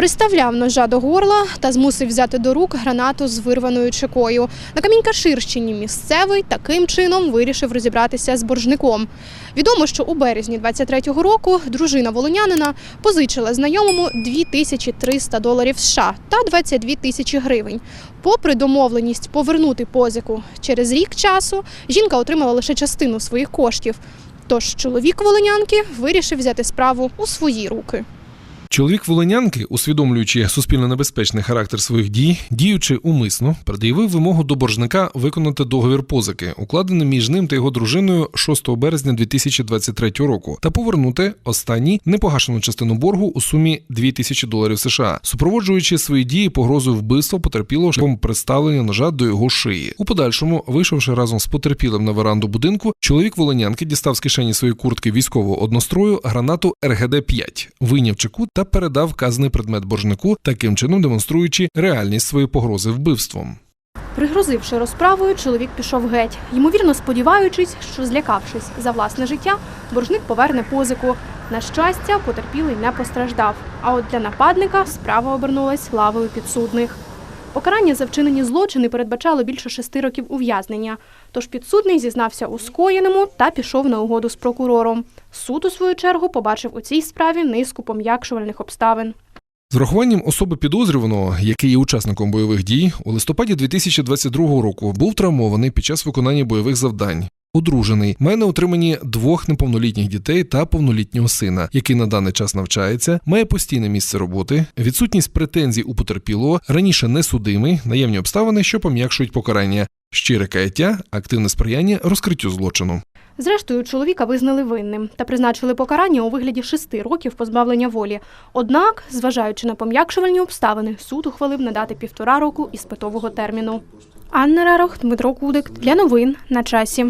Приставляв ножа до горла та змусив взяти до рук гранату з вирваною чекою. На Камінькаширщині місцевий таким чином вирішив розібратися з боржником. Відомо, що у березні 23-го року дружина волонянина позичила знайомому 2300 доларів США та 22 тисячі гривень. Попри домовленість повернути позику через рік часу, жінка отримала лише частину своїх коштів. Тож чоловік волонянки вирішив взяти справу у свої руки. Чоловік волинянки, усвідомлюючи суспільно небезпечний характер своїх дій, діючи умисно, пред'явив вимогу до боржника виконати договір позики, укладений між ним та його дружиною 6 березня 2023 року, та повернути останній непогашену частину боргу у сумі 2000 доларів США, супроводжуючи свої дії погрозою вбивства потерпілого шляхом приставлення ножа до його шиї. У подальшому, вийшовши разом з потерпілим на веранду будинку, чоловік волинянки дістав з кишені своєї куртки військового однострою гранату РГД-5, вийняв чеку та передав вказаний предмет боржнику, таким чином демонструючи реальність своєї погрози вбивством. Пригрозивши розправою, чоловік пішов геть, ймовірно сподіваючись, що злякавшись за власне життя, боржник поверне позику. На щастя, потерпілий не постраждав. А от для нападника справа обернулась лавою підсудних. Покарання за вчинені злочини передбачало більше шести років ув'язнення. Тож підсудний зізнався у скоєному та пішов на угоду з прокурором. Суд, у свою чергу, побачив у цій справі низку пом'якшувальних обставин. З урахуванням особи підозрюваного, який є учасником бойових дій, у листопаді 2022 року був травмований під час виконання бойових завдань. Одружений, має на утриманні двох неповнолітніх дітей та повнолітнього сина, який на даний час навчається, має постійне місце роботи, відсутність претензій у потерпілого, раніше не судимий, наявні обставини, що пом'якшують покарання, щире каяття, активне сприяння розкриттю злочину. Зрештою, чоловіка визнали винним та призначили покарання у вигляді шести років позбавлення волі. Однак, зважаючи на пом'якшувальні обставини, суд ухвалив надати півтора року іспитового терміну. Анна Рарох, Дмитро Кудик для новин на часі.